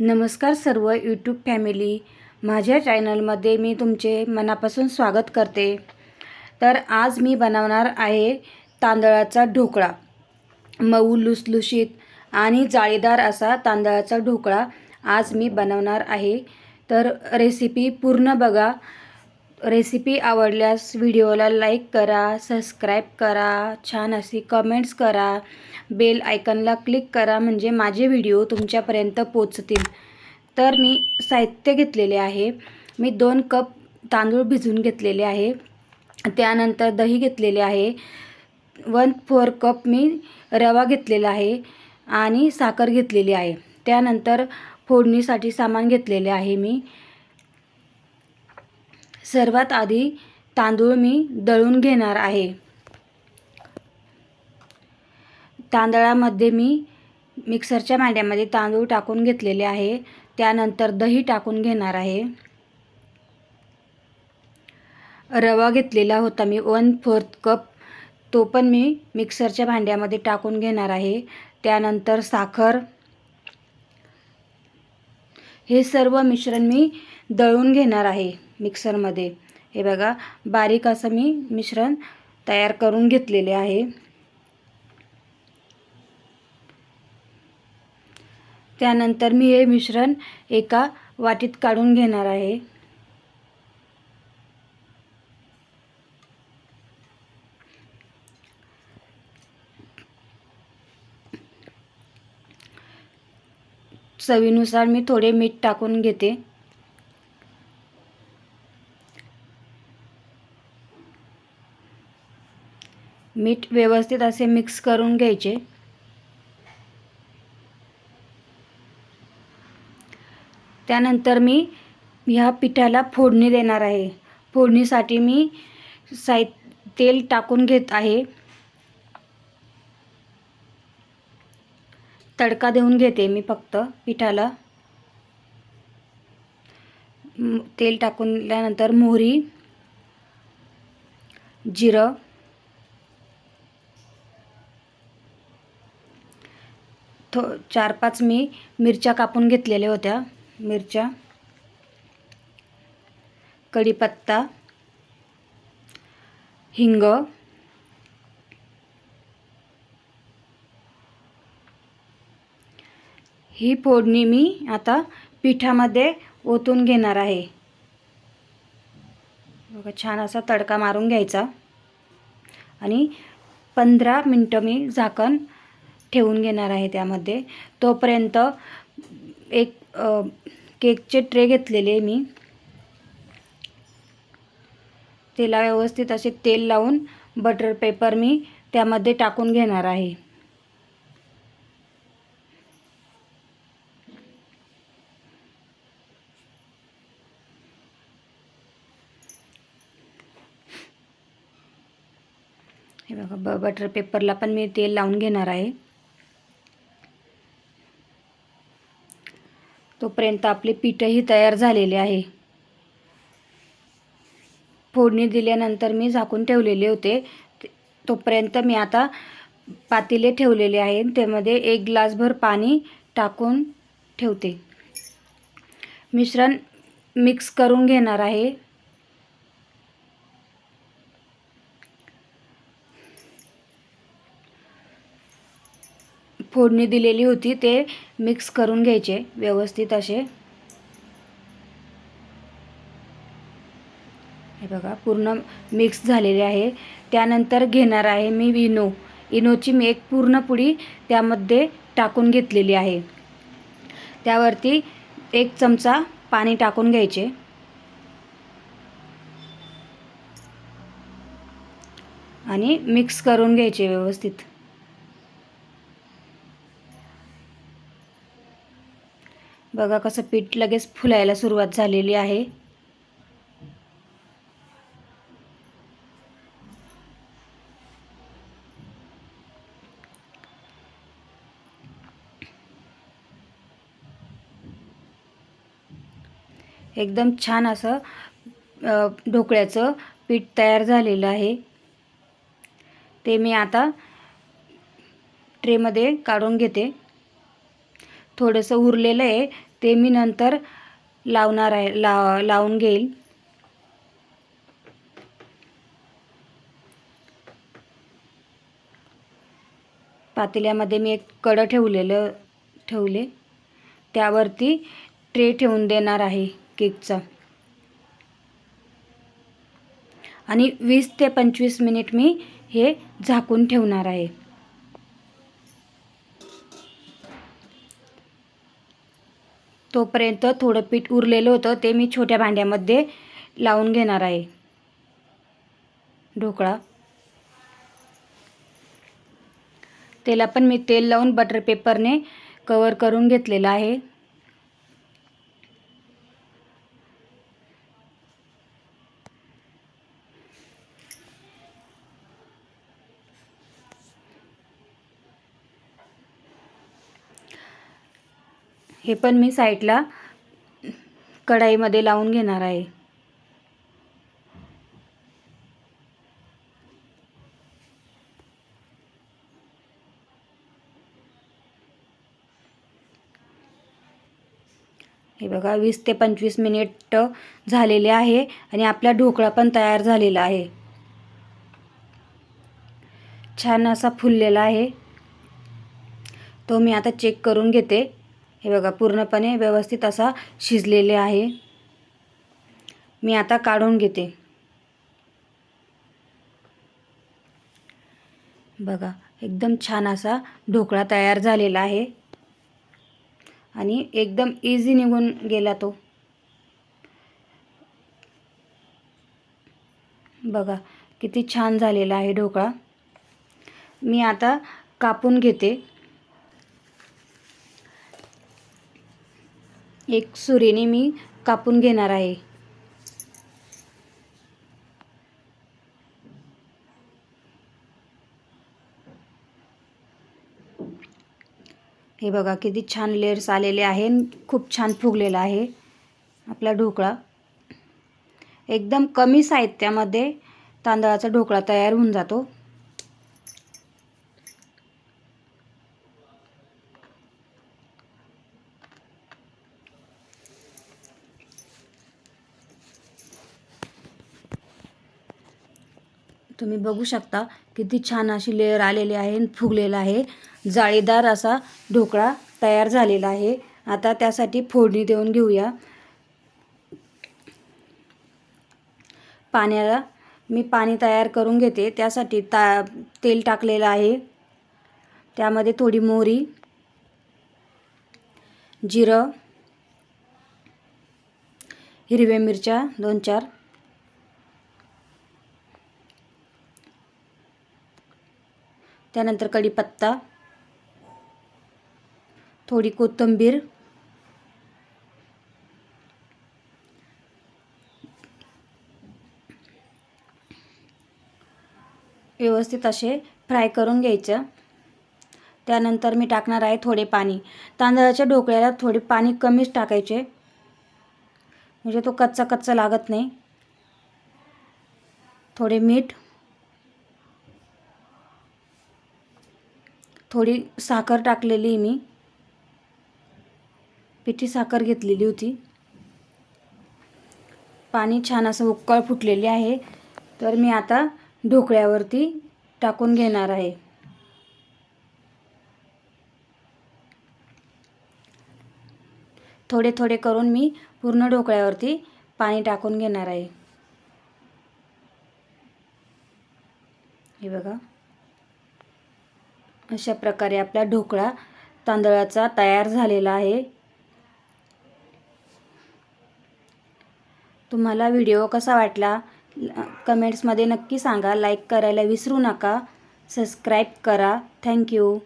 नमस्कार सर्व YouTube family माझ्या चॅनलमध्ये मी तुमचे मनापासून स्वागत करते. तर आज मी बनवणार आहे तांदळाचा ढोकळा. मऊ लुसलुशीत आणि जाळीदार असा तांदळाचा ढोकळा आज मी बनवणार आहे. तर रेसिपी पूर्ण बघा. रेसिपी आवडल्यास व्हिडिओला लाईक करा सबस्क्राईब करा छान अशी कमेंट्स करा. बेल आयकनला क्लिक करा म्हणजे माझे व्हिडिओ तुमच्यापर्यंत पोचतील तर मी साहित्य घेतलेले आहे. मी दोन कप तांदूळ भिजून घेतलेले आहे. त्यानंतर दही घेतलेले आहे. वन फोर कप मी रवा घेतलेला आहे आणि साखर घेतलेली आहे. त्यानंतर फोडणीसाठी सामान घेतलेले आहे मी. सर्वात आधी तांदूळ मी दळून घेणार आहे. तांदळामध्ये मी मिक्सरच्या भांड्यामध्ये तांदूळ टाकून घेतलेले आहे. त्यानंतर दही टाकून घेणार आहे. रवा घेतलेला होता मी वन फोर्थ कप. तो पण मी मिक्सरच्या भांड्यामध्ये टाकून घेणार आहे. त्यानंतर साखर. हे सर्व मिश्रण मी दळून घेणार आहे. मिक्सरमध्ये. हे बघा बारीक असं मी मिश्रण तयार करून घेतलेले आहे. त्यानंतर मी हे मिश्रण एका वाटीत काढून घेणार आहे. चवीनुसार मी थोडे मीठ टाकून घेते. मीठ व्यवस्थित असे मिक्स करून घ्यायचे. त्यानंतर मी ह्या पिठाला फोडणी देणार आहे. फोडणीसाठी मी साई तेल टाकून घेत आहे. तडका देऊन घेते मी फक्त पिठाला. तेल टाकूनल्यानंतर मोहरी जिरं थो चार पाच मी मिरच्या कापून घेतलेल्या होत्या. मिरच्या कढीपत्ता हिंग ही फोडणी मी आता पिठामध्ये ओतून घेणार आहे. बघा छान असा तडका मारून घ्यायचा. आणि पंधरा मिनटं मी झाकण ठेवून घेणार आहे त्यामध्ये. तोपर्यंत एक केकचे ट्रे घेतलेले मी. तेला व्यवस्थित असे तेल लावून बटर पेपर मी त्यामध्ये टाकून घेणार आहे. हे बघा ब बटर पेपरला पण मी तेल लावून घेणार आहे. तोपर्यंत आपले पीठही तयार झालेले आहे. फोडणी दिल्यानंतर मी झाकून ठेवलेले होते. तोपर्यंत मी आता पातेले ठेवलेले आहे. त्यामध्ये एक ग्लासभर पाणी टाकून ठेवते. मिश्रण मिक्स करून घेणार आहे. फोडणी दिलेली होती ते मिक्स करून घ्यायचे व्यवस्थित असे. हे बघा पूर्ण मिक्स झालेले आहे. त्यानंतर घेणार आहे मी इनो. इनोची मी एक पूर्ण पुडी त्यामध्ये टाकून घेतलेली आहे. त्यावरती एक चमचा पाणी टाकून घ्यायचे. आणि मिक्स करून घ्यायचे व्यवस्थित. बघा कसं पीठ लगेच फुलायला सुरुवात झालेली आहे. एकदम छान असं ढोकळ्याचं पीठ तयार झालेलं आहे. ते मी आता ट्रेमध्ये काढून घेते. थोडंसं उरलेलं आहे ते मी नंतर लावणार आहे ला लावून घेईल. पातेल्यामध्ये मी एक कडं ठेवलेलं ठेवले. त्यावरती ट्रे ठेवून देणार आहे केकचा. आणि वीस ते पंचवीस मिनिट मी हे झाकून ठेवणार आहे. तोपर्यंत थोडं पीठ उरलेलं होतं ते मी छोट्या भांड्यामध्ये लावून घेणार आहे. ढोकळा. त्याला पण मी तेल लावून बटर पेपरने कवर करून घेतलेलं आहे. हे पण मी साईडला कढाईमध्ये लावून घेणार आहे. हे बघा वीस ते पंचवीस मिनिट झालेले आहे आणि आपला ढोकळा पण तयार झालेला आहे. छान असा फुललेला आहे. तो मी आता चेक करून घेते. हे बघा पूर्णपणे व्यवस्थित असा शिजलेले आहे. मी आता काढून घेते. बघा एकदम छान असा ढोकळा तयार झालेला आहे. आणि एकदम इझी निघून गेला तो. बघा किती छान झालेला आहे ढोकळा. मी आता कापून घेते. एक सुरीने मी कापून घेणार आहे. हे बघा किती छान लेअर्स आलेले आहे खूप छान फुगलेला आहे आपला ढोकळा. एकदम कमी साहित्यामध्ये तांदळाचा ढोकळा तयार होऊन जातो. तुम्ही बघू शकता किती छान अशी लेअर आलेली आहे आणि फुगलेला आहे. जाळीदार असा ढोकळा तयार झालेला आहे. आता त्यासाठी फोडणी देऊन घेऊया. पाण्याला मी पाणी तयार करून घेते. त्यासाठी ता तेल टाकलेलं आहे. त्यामध्ये थोडी मोहरी जिरं हिरव्या मिरच्या दोन चार त्यानंतर कढीपत्ता थोडी कोथिंबीर व्यवस्थित असे फ्राय करून घ्यायचं. त्यानंतर मी टाकणार आहे थोडे पाणी. तांदळाच्या ढोकळ्याला थोडे पाणी कमीच टाकायचे. म्हणजे तो कच्चा कच्चा लागत नाही. थोडे मीठ थोडी साखर टाकलेली मी. पिठी साखर घेतलेली होती. पाणी छान असं उकळ फुटलेले आहे. तर मी आता ढोकळ्यावरती टाकून घेणार आहे. थोडे थोडे करून मी पूर्ण ढोकळ्यावरती पाणी टाकून घेणार आहे. हे बघा. अशा प्रकारे आपला ढोकळा तांदळाचा तयार झालेला आहे. तुम्हाला व्हिडिओ कसा वाटला कमेंट्समध्ये नक्की सांगा. लाईक करायला विसरू नका. सबस्क्राईब करा. थँक्यू